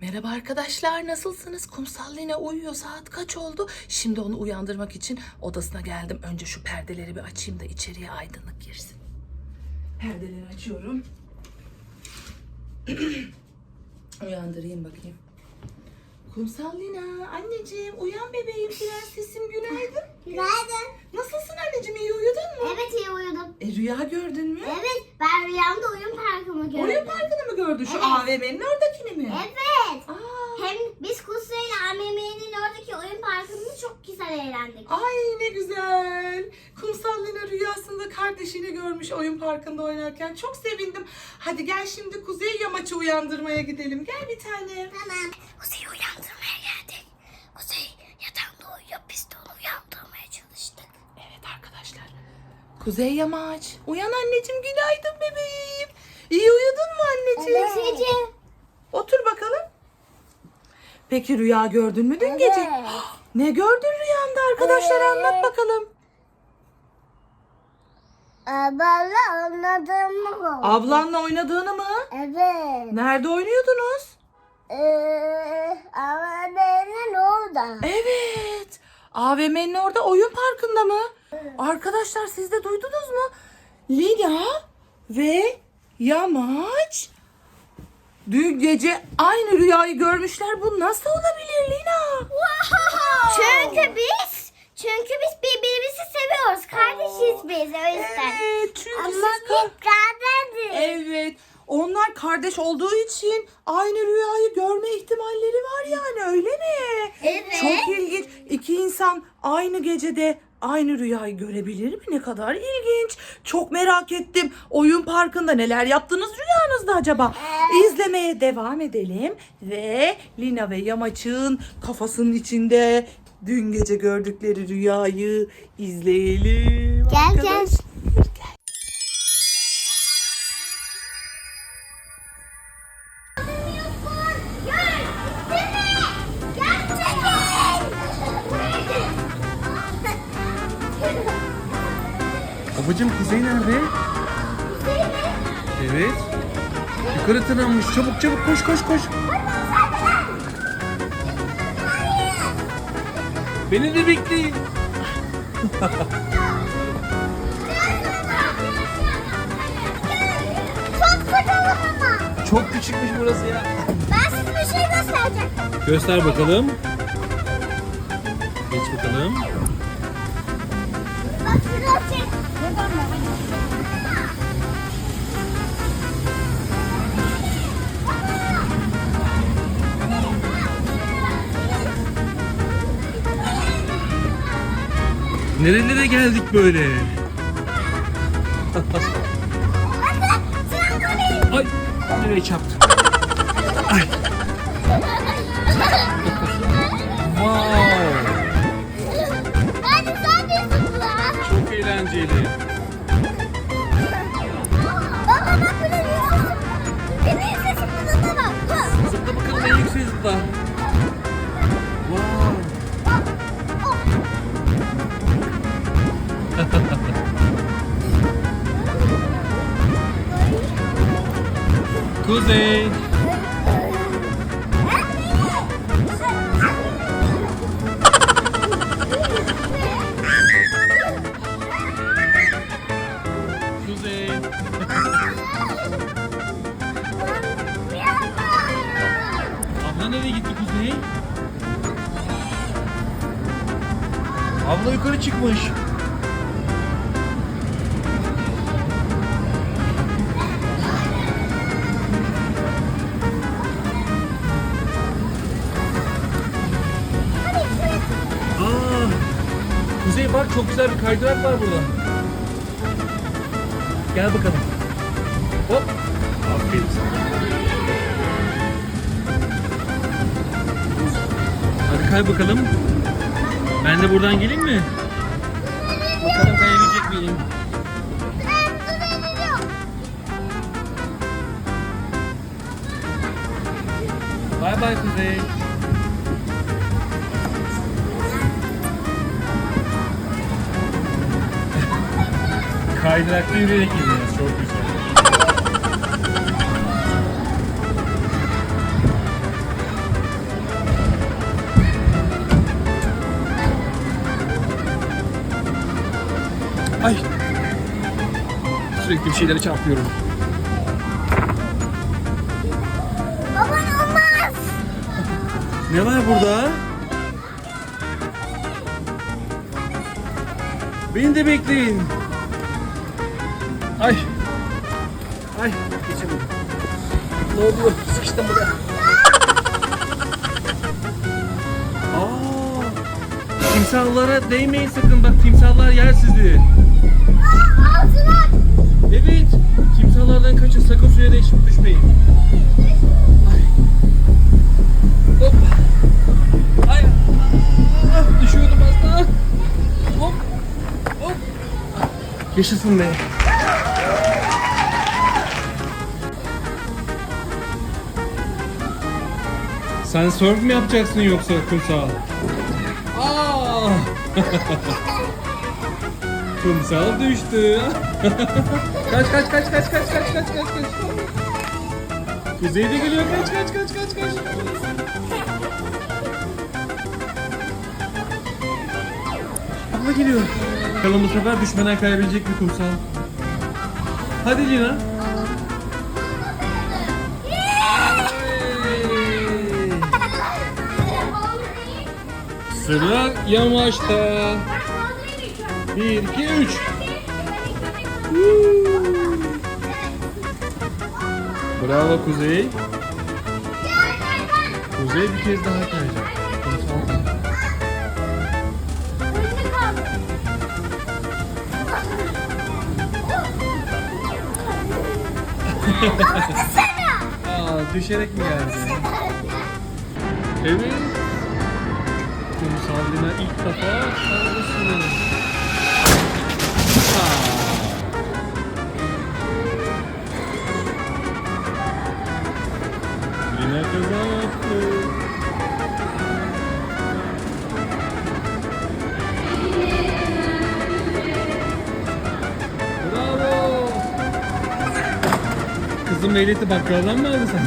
Merhaba arkadaşlar nasılsınız? Kumsal yine uyuyor saat kaç oldu? Şimdi onu uyandırmak için odasına geldim. Önce şu perdeleri bir açayım da içeriye aydınlık girsin. Perdeleri açıyorum. Uyandırayım bakayım. Kumsal Lina, anneciğim uyan bebeğim prensesim günaydın. Günaydın. Nasılsın anneciğim iyi uyudun mu? Evet iyi uyudum. E rüya gördün mü? Evet ben rüyamda oyun parkımı gördüm. Oyun parkını mı gördün? Şu Evet. AVM'nin oradakini mi? Evet. Aa, Hem biz Kusra ile AMM'nin oradaki oyun parkında çok güzel eğlendik. Ay ne güzel. Kumsal Lina rüyasında kardeşini görmüş oyun parkında oynarken. Çok sevindim. Hadi gel şimdi Kuzey Yamaç'ı uyandırmaya gidelim. Gel bir tane. Tamam. Kuzey'i uyandırmaya geldik. Kuzey yatağında uyuyor. Biz de onu uyandırmaya çalıştık. Evet arkadaşlar. Kuzey Yamaç. Uyan anneciğim günaydın bebeğim. İyi uyudun mu anneciğim? Kuzeyciğim. Otur bakalım. Peki rüya gördün mü dün Evet. gece? Ne gördün rüyanda arkadaşlar anlat Evet. bakalım. Abla anladın mı? Ablanla oynadığını mı? Evet. Nerede oynuyordunuz? Ee, AMM'nin orada. Evet. AVM'nin orada oyun parkında mı? Arkadaşlar siz de duydunuz mu? Lina ve Yamaç dün gece aynı rüyayı görmüşler. Bu nasıl olabilir Lina? Çünkü biz çünkü biz birbirimizi seviyoruz. Kardeşiz biz o yüzden. Evet çünkü Ama siz biz kardeşiz. Evet. Onlar kardeş olduğu için aynı rüyayı görme ihtimalleri var yani öyle mi? Evet. Çok ilginç. İki insan aynı gecede aynı rüyayı görebilir mi? Ne kadar ilginç. Çok merak ettim. Oyun parkında neler yaptınız rüyanızda acaba? İzlemeye devam edelim ve Lina ve Yamaç'ın kafasının içinde dün gece gördükleri rüyayı izleyelim. Gel, gel. Babacım Kuzey nerede? Evet. Yukarı tırmanmış. Çabuk çabuk koş koş koş. Beni de bekleyin. Çok sıkıldım ama. Çok küçükmüş burası ya. Ben size bir şey göstereceğim. Göster bakalım. Geç bakalım. Bak şurası. Nerelere geldik böyle? Ay nereye çarptım? Ay. En yüksek zıpla. Wow. Kuzey. Kuzey. Abla yukarı çıkmış. Kuzey bak çok güzel bir kaydırak var burada. Gel bakalım. Hop. Aferin sana. Hadi kay bakalım. Ben de buradan geleyim mi? Bakalım kayabilecek miyim? Bay bay Kuzey. Kaydırakta yürüyerek gidiyoruz. Çok güzel. Sürekli bir şeylere çarpıyorum. Baban olmaz. Ne var burada? Beni de bekleyin. Ay. Ay geçemedim. Ne oluyor? Sıkıştım buraya. Aa, timsahlara değmeyin sakın bak timsahlar yer sizi. Timsahlardan kaçın sakın suya değişip düşmeyin. Ay. Hop. Ay. Ah, düşüyordum az daha. Hop. Hop. Yaşasın be. Sen surf mu yapacaksın yoksa kumsal? Aa! kumsal düştü. kaç kaç kaç kaç kaç kaç kaç kaç kaç. Kuzeyde geliyor kaç kaç kaç kaç kaç. Abla geliyor. Bakalım bu sefer düşmeden kayabilecek mi kumsal? Hadi Lina. Sıra yamaçta. Bir, iki, üç. Bravo Kuzey. Kuzey bir kez daha kayacak. Aa, düşerek mi geldi? Evet. Kumsal Lina ilk defa sürüyor. Aa. Kızım ehliyeti bakkaldan mı aldın sen?